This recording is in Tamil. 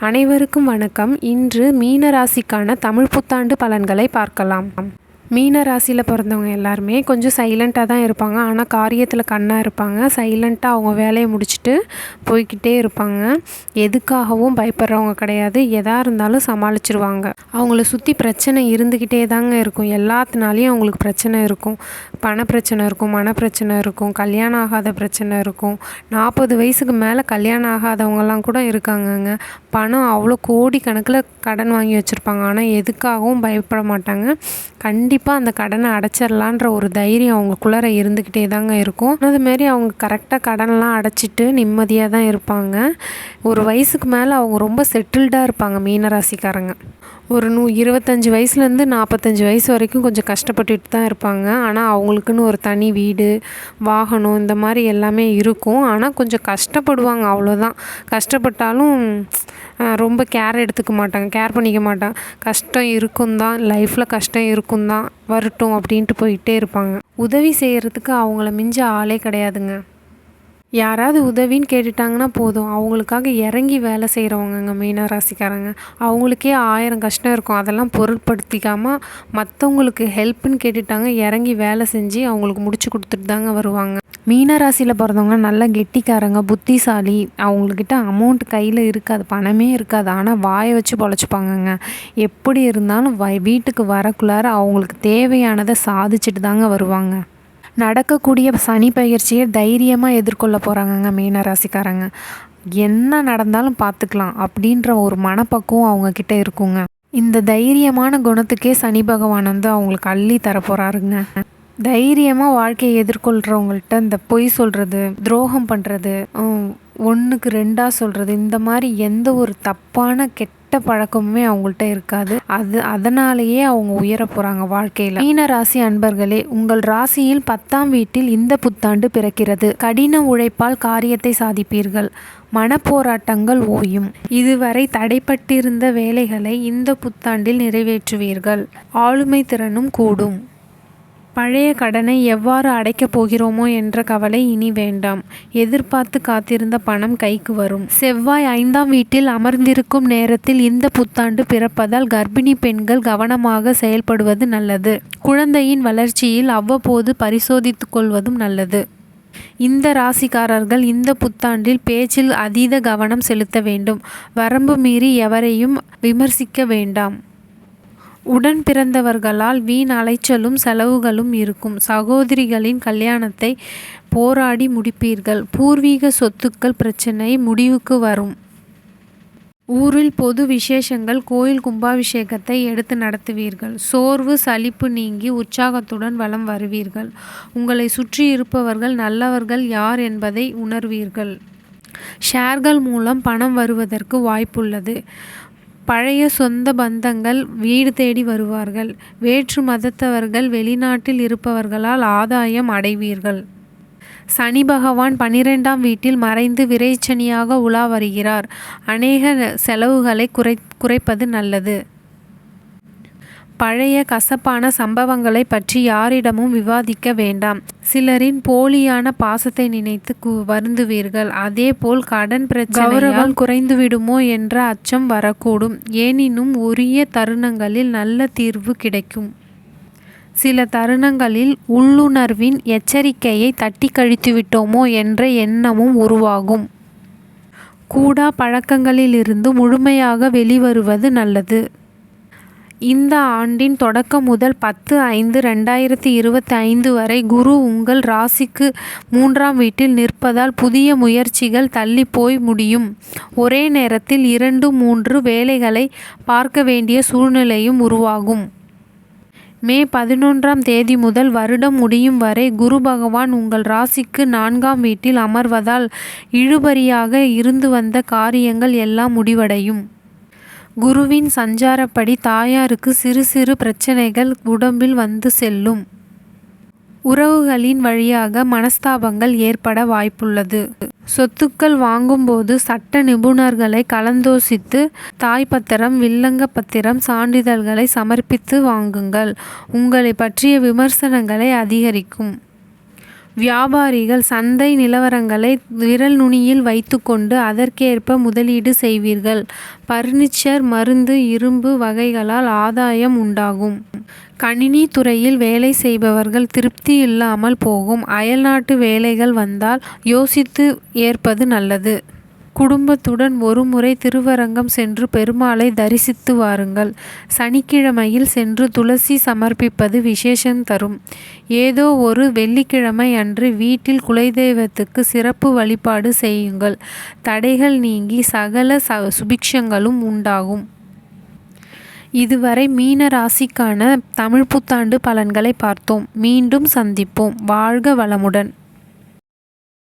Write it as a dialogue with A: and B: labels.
A: அனைவருக்கும் வணக்கம். இன்று மீன ராசிக்கான தமிழ் புத்தாண்டு பலன்களை பார்க்கலாம். மீன ராசியில் பிறந்தவங்க எல்லாருமே கொஞ்சம் சைலண்ட்டாக தான் இருப்பாங்க. ஆனால் காரியத்தில் கண்ணாக இருப்பாங்க. சைலண்ட்டாக அவங்க வேலையை முடிச்சுட்டு போய்கிட்டே இருப்பாங்க. எதுக்காகவும் பயப்படுறவங்க கிடையாது. எதாக இருந்தாலும் சமாளிச்சிருவாங்க. அவங்கள சுற்றி பிரச்சனை இருந்துக்கிட்டே தாங்க இருக்கும். எல்லாத்தினாலையும் அவங்களுக்கு பிரச்சனை இருக்கும். பண பிரச்சனை இருக்கும் மன பிரச்சனை இருக்கும் கல்யாணம் ஆகாத பிரச்சனை இருக்கும். நாற்பது வயசுக்கு மேலே கல்யாணம் ஆகாதவங்கலாம் கூட இருக்காங்கங்க. பணம் அவ்வளோ கோடி கணக்கில் கடன் வாங்கி வச்சுருப்பாங்க. ஆனால் எதுக்காகவும் பயப்பட மாட்டாங்க. கண்டிப்பாக கண்டிப்பாக அந்த கடனை அடைச்சிடலான்ற ஒரு தைரியம் அவங்களுக்குள்ளார இருந்துக்கிட்டே தாங்க இருக்கும். அதுமாரி அவங்க கரெக்டாக கடன்லாம் அடைச்சிட்டு நிம்மதியாக தான் இருப்பாங்க. ஒரு வயசுக்கு மேலே அவங்க ரொம்ப செட்டில்டாக இருப்பாங்க மீனராசிக்காரங்க. ஒரு நூ இருபத்தஞ்சி வயசுலேருந்து நாற்பத்தஞ்சு வயசு வரைக்கும் கொஞ்சம் கஷ்டப்பட்டுட்டு தான் இருப்பாங்க. ஆனால் அவங்களுக்குன்னு ஒரு தனி வீடு வாகனம் இந்த மாதிரி எல்லாமே இருக்கும். ஆனால் கொஞ்சம் கஷ்டப்படுவாங்க அவ்வளோதான். கஷ்டப்பட்டாலும் ரொம்ப கேர் எடுத்துக்க மாட்டாங்க கேர் பண்ணிக்க மாட்டாங்க. கஷ்டம் இருக்கும் தான் லைஃப்பில் கஷ்டம் இருக்கும் தான் வரட்டும் அப்படின்ட்டு போயிட்டே இருப்பாங்க. உதவி செய்கிறதுக்கு அவங்கள மிஞ்ச ஆளே கிடையாதுங்க. யாராவது உதவின்னு கேட்டுட்டாங்கன்னா போதும். அவங்களுக்காக இறங்கி வேலை செய்கிறவங்கங்க மீன ராசிக்காரங்க. அவங்களுக்கே ஆயிரம் கஷ்டம் இருக்கும். அதெல்லாம் பொருட்படுத்திக்காமல் மற்றவங்களுக்கு ஹெல்ப்புன்னு கேட்டுட்டாங்க இறங்கி வேலை செஞ்சு அவங்களுக்கு முடிச்சு கொடுத்துட்டு தாங்க வருவாங்க. மீன ராசியில் பிறந்தவங்க நல்லா கெட்டிக்காரங்க புத்திசாலி. அவங்கக்கிட்ட அமௌண்ட் கையில் இருக்காது பணமே இருக்காது. ஆனால் வாயை வச்சு பொழைச்சிப்பாங்கங்க. எப்படி இருந்தாலும் வ வீட்டுக்கு வரக்குள்ளார அவங்களுக்கு தேவையானதை சாதிச்சுட்டு தாங்க வருவாங்க. நடக்கக்கூடிய சனி பயிற்சியை தைரியமாக எதிர்கொள்ள போகிறாங்கங்க மீன ராசிக்காரங்க. என்ன நடந்தாலும் பார்த்துக்கலாம் அப்படின்ற ஒரு மனப்பக்குவம் அவங்கக்கிட்ட இருக்குங்க. இந்த தைரியமான குணத்துக்கே சனி பகவான் வந்து அவங்களுக்கு அள்ளி தரப்போகிறாருங்க தைரியமாக வாழ்க்கையை எதிர்கொள்கிறவங்கள்ட்ட இந்த பொய் சொல்கிறது துரோகம் பண்ணுறது ஒன்றுக்கு ரெண்டாக சொல்கிறது இந்த மாதிரி எந்த ஒரு தப்பான கெட்ட கெட்ட பழக்கமுமே அவங்கள்ட்ட இருக்காது. அது அதனாலேயே அவங்க உயர போகிறாங்க வாழ்க்கையில். மீன ராசி அன்பர்களே உங்கள் ராசியில் பத்தாம் வீட்டில் இந்த புத்தாண்டு பிறக்கிறது. கடின உழைப்பால் காரியத்தை சாதிப்பீர்கள். மனப்போராட்டங்கள் ஓயும். இதுவரை தடைப்பட்டிருந்த வேலைகளை இந்த புத்தாண்டில் நிறைவேற்றுவீர்கள். ஆளுமை திறனும் கூடும். பழைய கடனை எவ்வாறு அடைக்கப் போகிறோமோ என்ற கவலை இனி வேண்டாம். எதிர்பார்த்து காத்திருந்த பணம் கைக்கு வரும். செவ்வாய் ஐந்தாம் வீட்டில் அமர்ந்திருக்கும் நேரத்தில் இந்த புத்தாண்டு பிறப்பதால் கர்ப்பிணி பெண்கள் கவனமாக செயல்படுவது நல்லது. குழந்தையின் வளர்ச்சியில் அவ்வப்போது பரிசோதித்துக்கொள்வதும் நல்லது. இந்த ராசிக்காரர்கள் இந்த புத்தாண்டில் பேச்சில் அதீத கவனம் செலுத்த வேண்டும். வரம்பு மீறி எவரையும் விமர்சிக்க வேண்டாம். உடன் பிறந்தவர்களால் வீண் அலைச்சலும் செலவுகளும் இருக்கும். சகோதரிகளின் கல்யாணத்தை போராடி முடிப்பீர்கள். பூர்வீக சொத்துக்கள் பிரச்சனை முடிவுக்கு வரும். ஊரில் பொது விசேஷங்கள் கோயில் கும்பாபிஷேகத்தை எடுத்து நடத்துவீர்கள். சோர்வு சலிப்பு நீங்கி உற்சாகத்துடன் வலம் வருவீர்கள். உங்களை சுற்றி இருப்பவர்கள் நல்லவர்கள் யார் என்பதை உணர்வீர்கள். ஷேர்கள் மூலம் பணம் வருவதற்கு வாய்ப்புள்ளது. பழைய சொந்த பந்தங்கள் வீடு தேடி வருவார்கள். வேற்று மதத்தவர்கள் வெளிநாட்டில் இருப்பவர்களால் ஆதாயம் அடைவீர்கள். சனி பகவான் பனிரெண்டாம் வீட்டில் மறைந்து விரைச்சனியாக உலா வருகிறார். அநேக செலவுகளை குறை குறைப்பது நல்லது. பழைய கசப்பான சம்பவங்களை பற்றி யாரிடமும் விவாதிக்க வேண்டாம். சிலரின் போலியான பாசத்தை நினைத்து கு வருந்துவீர்கள். அதேபோல் கடன் பிரச்சனையால் குறைந்துவிடுமோ என்ற அச்சம் வரக்கூடும். எனினும் உரிய தருணங்களில் நல்ல தீர்வு கிடைக்கும். சில தருணங்களில் உள்ளுணர்வின் எச்சரிக்கையை தட்டி கழித்து விட்டோமோ என்ற எண்ணமும் உருவாகும். கூடா பழக்கங்களிலிருந்து முழுமையாக வெளிவருவது நல்லது. இந்த ஆண்டின் தொடக்கம் முதல் பத்து ஐந்து ரெண்டாயிரத்தி இருபத்தி ஐந்து வரை குரு உங்கள் ராசிக்கு மூன்றாம் வீட்டில் நிற்பதால் புதிய முயற்சிகள் தள்ளி போய் முடியும். ஒரே நேரத்தில் இரண்டு மூன்று வேலைகளை பார்க்க வேண்டிய சூழ்நிலையும் உருவாகும். மே பதினொன்றாம் தேதி முதல் வருடம் முடியும் வரை குரு பகவான் உங்கள் ராசிக்கு நான்காம் வீட்டில் அமர்வதால் இழுபறியாக இருந்து வந்த காரியங்கள் எல்லாம் முடிவடையும். குருவின் சஞ்சாரப்படி தாயாருக்கு சிறு சிறு பிரச்சனைகள் உடம்பில் வந்து செல்லும். உறவுகளின் வழியாக மனஸ்தாபங்கள் ஏற்பட வாய்ப்புள்ளது. சொத்துக்கள் வாங்கும்போது சட்ட நிபுணர்களை கலந்தோசித்து தாய் பத்திரம் வில்லங்க பத்திரம் சான்றிதழ்களை சமர்ப்பித்து வாங்குங்கள். உங்களை பற்றிய விமர்சனங்களை அதிகரிக்கும். வியாபாரிகள் சந்தை நிலவரங்களை விரல் நுனியில் வைத்துக்கொண்டு அதற்கேற்ப முதலீடு செய்வீர்கள். பர்னிச்சர் மருந்து இரும்பு வகைகளால் ஆதாயம் உண்டாகும். கணினி துறையில் வேலை செய்பவர்கள் திருப்தி இல்லாமல் போகும். அயல்நாட்டு வேலைகள் வந்தால் யோசித்து ஏற்பது நல்லது. குடும்பத்துடன் ஒருமுறை திருவரங்கம் சென்று பெருமாளை தரிசித்து வாருங்கள். சனிக்கிழமையில் சென்று துளசி சமர்ப்பிப்பது விசேஷம் தரும். ஏதோ ஒரு வெள்ளிக்கிழமை அன்று வீட்டில் குலதெய்வத்துக்கு சிறப்பு வழிபாடு செய்யுங்கள். தடைகள் நீங்கி சகல ச சுபிக்ஷங்களும் உண்டாகும். இதுவரை மீன ராசிக்கான தமிழ் புத்தாண்டு பலன்களை பார்த்தோம். மீண்டும் சந்திப்போம். வாழ்க வளமுடன்.